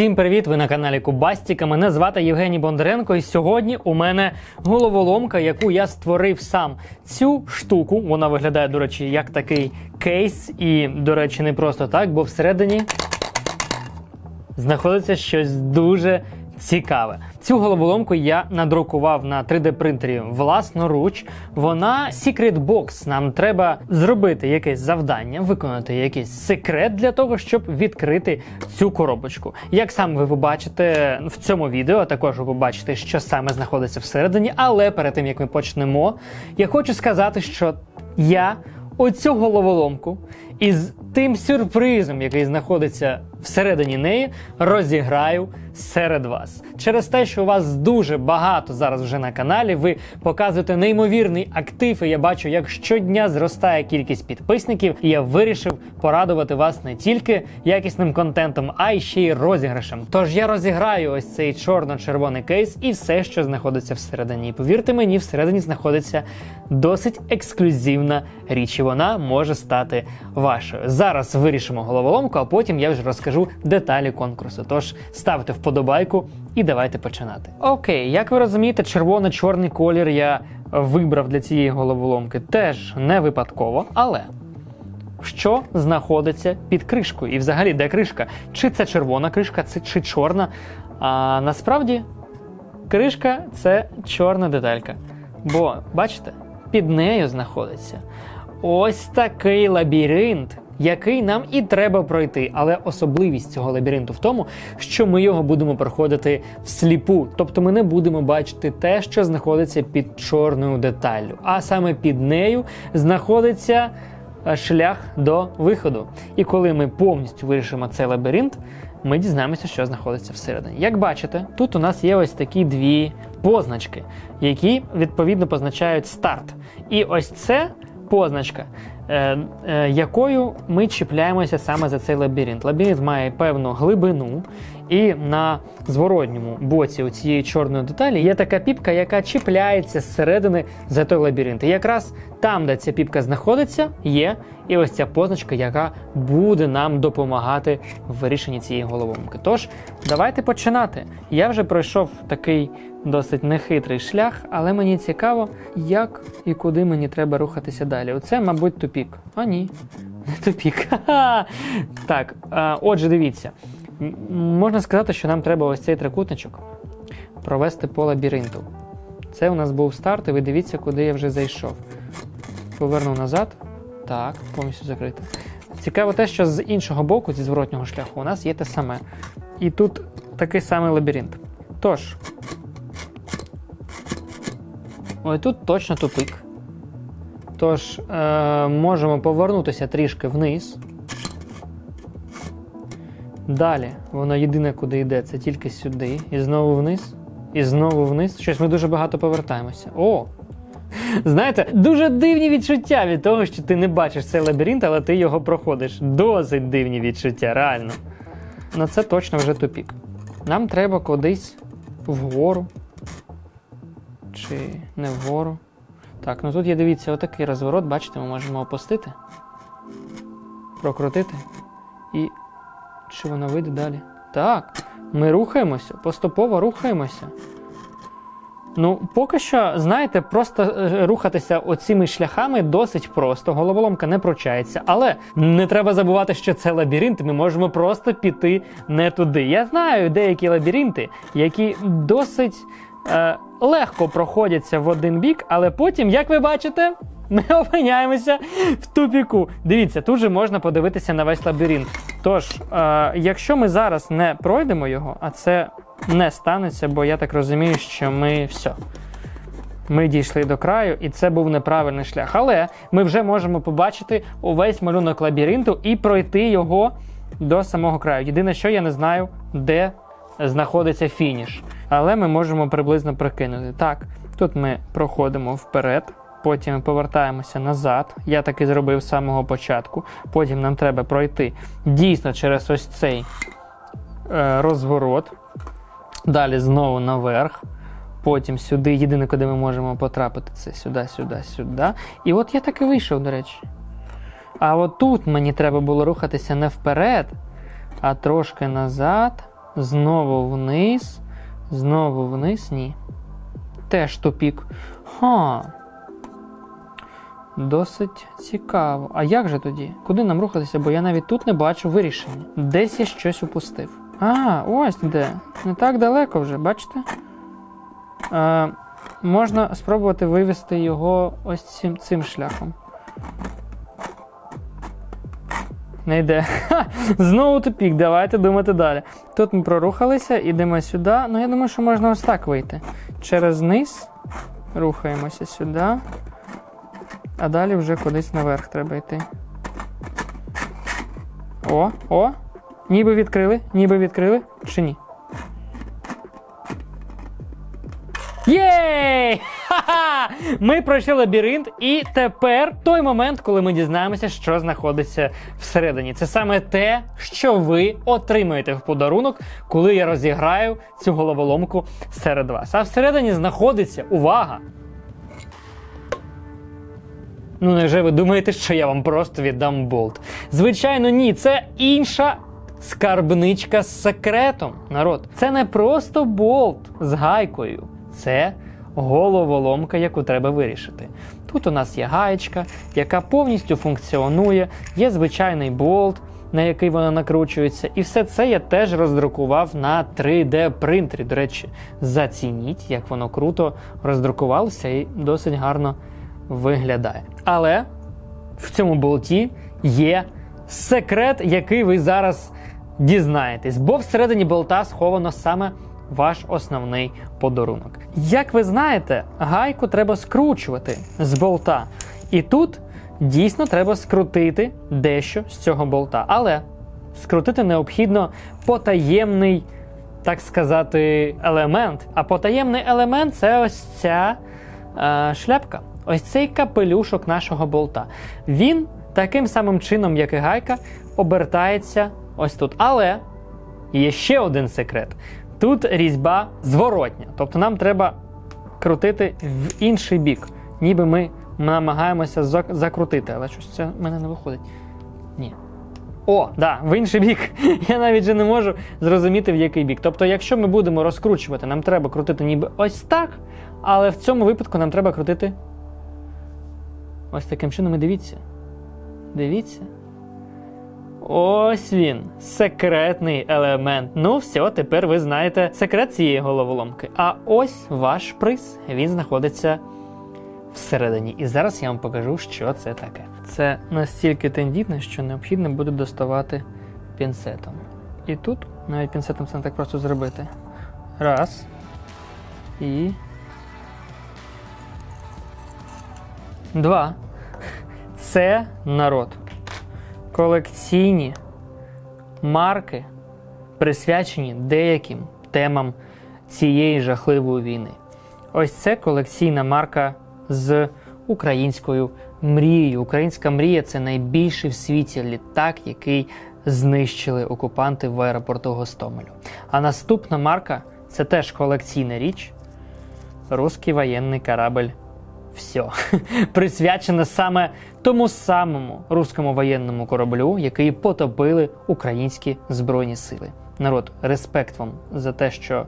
Всім привіт! Ви на каналі Кубастіка. Мене звати Євгеній Бондаренко, і сьогодні у мене головоломка, яку я створив сам. Цю штуку вона виглядає, до речі, як такий кейс, і, до речі, не просто так, бо всередині знаходиться щось дуже цікаве. Цю головоломку я надрукував на 3D принтері власноруч. Вона Secret Box. Нам треба зробити якесь завдання, виконати якийсь секрет для того, щоб відкрити цю коробочку. Як саме ви побачите в цьому відео, також ви побачите, що саме знаходиться всередині. Але перед тим як ми почнемо, я хочу сказати, що я оцю головоломку із тим сюрпризом, який знаходиться всередині неї, розіграю серед вас. Через те, що у вас дуже багато зараз вже на каналі, ви показуєте неймовірний актив. І я бачу, як щодня зростає кількість підписників. І я вирішив порадувати вас не тільки якісним контентом, а й ще й розіграшем. Тож я розіграю ось цей чорно-червоний кейс і все, що знаходиться всередині. І повірте мені, всередині знаходиться досить ексклюзивна річ, і вона може стати вашою. Зараз вирішимо головоломку, а потім я вже розкажу деталі конкурсу. Тож ставте вподобайку і давайте починати. Окей, як ви розумієте, червоно-чорний колір я вибрав для цієї головоломки теж не випадково, але. Що знаходиться під кришкою? І взагалі, де кришка? Чи це червона кришка, чи чорна? А насправді кришка це чорна деталька. Бо, бачите, під нею знаходиться ось такий лабіринт, який нам і треба пройти. Але особливість цього лабіринту в тому, що ми його будемо проходити всліпу. Тобто ми не будемо бачити те, що знаходиться під чорною деталлю. А саме під нею знаходиться е, шлях до виходу. І коли ми повністю вирішимо цей лабіринт, ми дізнаємося, що знаходиться всередині. Як бачите, тут у нас є ось такі дві позначки, які відповідно позначають старт. І ось це позначка, якою ми чіпляємося саме за цей лабіринт. Лабіринт має певну глибину, і на зворотньому боці у цієї чорної деталі є така піпка, яка чіпляється зсередини за той лабіринт. І якраз там, де ця піпка знаходиться, є і ось ця позначка, яка буде нам допомагати в вирішенні цієї головоломки. Тож, давайте починати. Я вже пройшов такий досить нехитрий шлях, але мені цікаво, як і куди мені треба рухатися далі. Оце, мабуть, тупік. А ні, не тупік. Так, а, отже, дивіться. Можна сказати, що нам треба ось цей трикутничок провести по лабіринту. Це у нас був старт, і ви дивіться, куди я вже зайшов. Повернув назад. Так, повністю закрито. Цікаво те, що з іншого боку, зі зворотнього шляху, у нас є те саме. І тут такий самий лабіринт. Тож. Ой, тут точно тупик. Тож, е, можемо повернутися трішки вниз. Далі, воно єдине, куди йде, це тільки сюди. І знову вниз. І знову вниз. Щось ми дуже багато повертаємося. О! Знаєте, дуже дивні відчуття від того, що ти не бачиш цей лабіринт, але ти його проходиш. Досить дивні відчуття, реально. Ну це точно вже тупік. Нам треба кудись вгору. Чи не вгору. Так, ну тут є, дивіться, отакий розворот, бачите, ми можемо опустити, прокрутити. І. Чи воно вийде далі? Так, ми рухаємося, поступово рухаємося. Ну, поки що, знаєте, просто е, рухатися оціми шляхами досить просто. Головоломка не прочається. Але не треба забувати, що це лабіринт. Ми можемо просто піти не туди. Я знаю деякі лабіринти, які досить е, легко проходяться в один бік, але потім, як ви бачите, ми опиняємося в тупіку. Дивіться, тут же можна подивитися на весь лабіринт. Тож, е, якщо ми зараз не пройдемо його, а це не станеться, бо я так розумію, що ми все. Ми дійшли до краю, і це був неправильний шлях. Але ми вже можемо побачити увесь малюнок лабіринту і пройти його до самого краю. Єдине, що я не знаю, де знаходиться фініш. Але ми можемо приблизно прикинути. Так, тут ми проходимо вперед, потім повертаємося назад. Я так і зробив з самого початку. Потім нам треба пройти дійсно через ось цей е, розворот. Далі знову наверх. Потім сюди. Єдине, куди ми можемо потрапити, це сюди, сюди, сюди. І от я так і вийшов, до речі. А от тут мені треба було рухатися не вперед, а трошки назад. Знову вниз. Знову вниз. Ні. Теж тупік. Ха. Досить цікаво. А як же тоді? Куди нам рухатися? Бо я навіть тут не бачу вирішення. Десь я щось упустив. А, ось де. Не так далеко вже, бачите? Е, можна спробувати вивести його ось цим, цим шляхом. Не йде. Ха, знову тупік, давайте думати далі. Тут ми прорухалися, ідемо сюди. Ну, я думаю, що можна ось так вийти. Через низ рухаємося сюди. А далі вже кудись наверх треба йти. О, о! Ніби відкрили, ніби відкрили, чи ні? Єй! Ха-ха! Ми пройшли лабіринт, і тепер той момент, коли ми дізнаємося, що знаходиться всередині. Це саме те, що ви отримаєте в подарунок, коли я розіграю цю головоломку серед вас. А всередині знаходиться увага! Ну, невже ви думаєте, що я вам просто віддам болт? Звичайно, ні, це інша скарбничка з секретом, народ. Це не просто болт з гайкою, це головоломка, яку треба вирішити. Тут у нас є гаєчка, яка повністю функціонує, є звичайний болт, на який вона накручується, і все це я теж роздрукував на 3D принтері. До речі, зацініть, як воно круто роздрукувалося і досить гарно виглядає. Але в цьому болті є секрет, який ви зараз дізнаєтесь, бо всередині болта сховано саме ваш основний подарунок. Як ви знаєте, гайку треба скручувати з болта. І тут дійсно треба скрутити дещо з цього болта. Але скрутити необхідно потаємний, так сказати, елемент. А потаємний елемент це ось ця е, шляпка. Ось цей капелюшок нашого болта. Він таким самим чином, як і гайка, обертається ось тут. Але є ще один секрет. Тут різьба зворотня. Тобто нам треба крутити в інший бік. Ніби ми намагаємося зак- закрутити, але щось це в мене не виходить. Ні. О, да, в інший бік. Я навіть же не можу зрозуміти, в який бік. Тобто, якщо ми будемо розкручувати, нам треба крутити ніби ось так, але в цьому випадку нам треба крутити ось таким чином. І дивіться. Дивіться. Ось він, секретний елемент. Ну, все, тепер ви знаєте секрет цієї головоломки. А ось ваш приз. Він знаходиться всередині. І зараз я вам покажу, що це таке. Це настільки тендітне, що необхідно буде доставати пінцетом. І тут навіть пінцетом це не так просто зробити. Раз. І. Два. Це народ. Колекційні марки, присвячені деяким темам цієї жахливої війни. Ось це колекційна марка з українською мрією. Українська мрія це найбільший в світі літак, який знищили окупанти в аеропорту Гостомелю. А наступна марка це теж колекційна річ. Руський воєнний корабль все присвячена саме тому самому руському воєнному кораблю, який потопили українські збройні сили. Народ, респект вам за те, що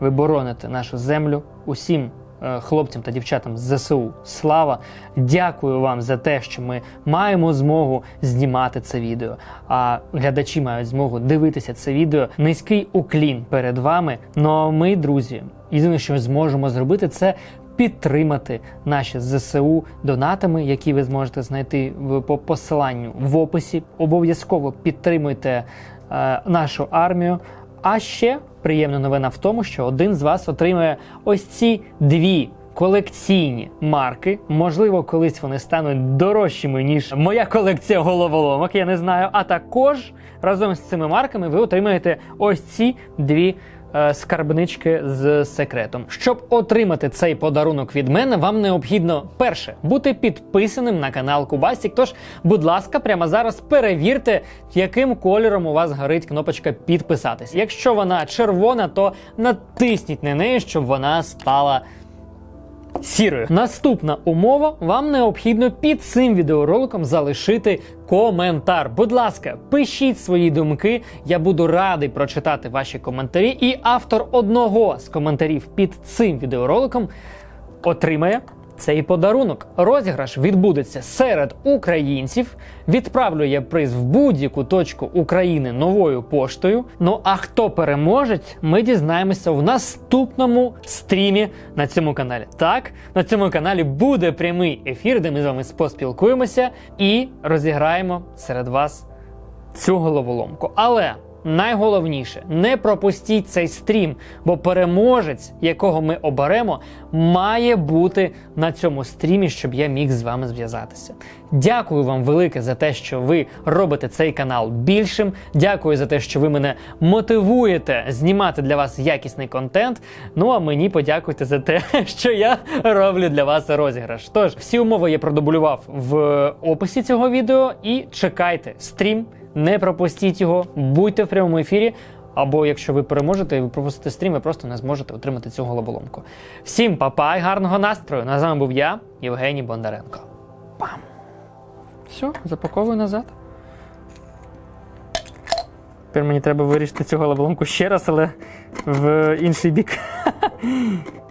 ви бороните нашу землю. Усім е, хлопцям та дівчатам з ЗСУ слава. Дякую вам за те, що ми маємо змогу знімати це відео. А глядачі мають змогу дивитися це відео. Низький уклін перед вами. Ну а ми, друзі, єдине, що зможемо зробити, це підтримати наші ЗСУ донатами, які ви зможете знайти по посиланню в описі. Обов'язково підтримуйте е, нашу армію. А ще приємна новина в тому, що один з вас отримує ось ці дві. Колекційні марки, можливо, колись вони стануть дорожчими, ніж моя колекція головоломок, я не знаю. А також разом з цими марками ви отримаєте ось ці дві скарбнички з секретом. Щоб отримати цей подарунок від мене, вам необхідно перше бути підписаним на канал Кубасік. Тож, будь ласка, прямо зараз перевірте, яким кольором у вас горить кнопочка підписатись. Якщо вона червона, то натисніть на неї, щоб вона стала сірою. Наступна умова: вам необхідно під цим відеороликом залишити коментар. Будь ласка, пишіть свої думки. Я буду радий прочитати ваші коментарі. І автор одного з коментарів під цим відеороликом отримає. Цей подарунок розіграш відбудеться серед українців. Відправлю я приз в будь-яку точку України новою поштою. Ну а хто переможець, ми дізнаємося в наступному стрімі на цьому каналі. Так, на цьому каналі буде прямий ефір, де ми з вами поспілкуємося і розіграємо серед вас цю головоломку. Але найголовніше, не пропустіть цей стрім, бо переможець, якого ми оберемо, має бути на цьому стрімі, щоб я міг з вами зв'язатися. Дякую вам велике за те, що ви робите цей канал більшим. Дякую за те, що ви мене мотивуєте знімати для вас якісний контент. Ну а мені подякуйте за те, що я роблю для вас розіграш. Тож, всі умови я продублював в описі цього відео і чекайте стрім. Не пропустіть його, будьте в прямому ефірі. Або якщо ви переможете і ви пропустите стрім, ви просто не зможете отримати цю головоломку. Всім па-па і гарного настрою! На з вами був я, Євгеній Бондаренко. Пам! Все, запаковую назад. Тепер мені треба вирішити цю головоломку ще раз, але в інший бік.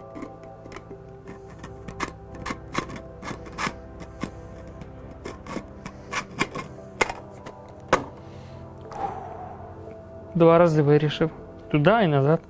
Два рази вирішив. Туди і назад.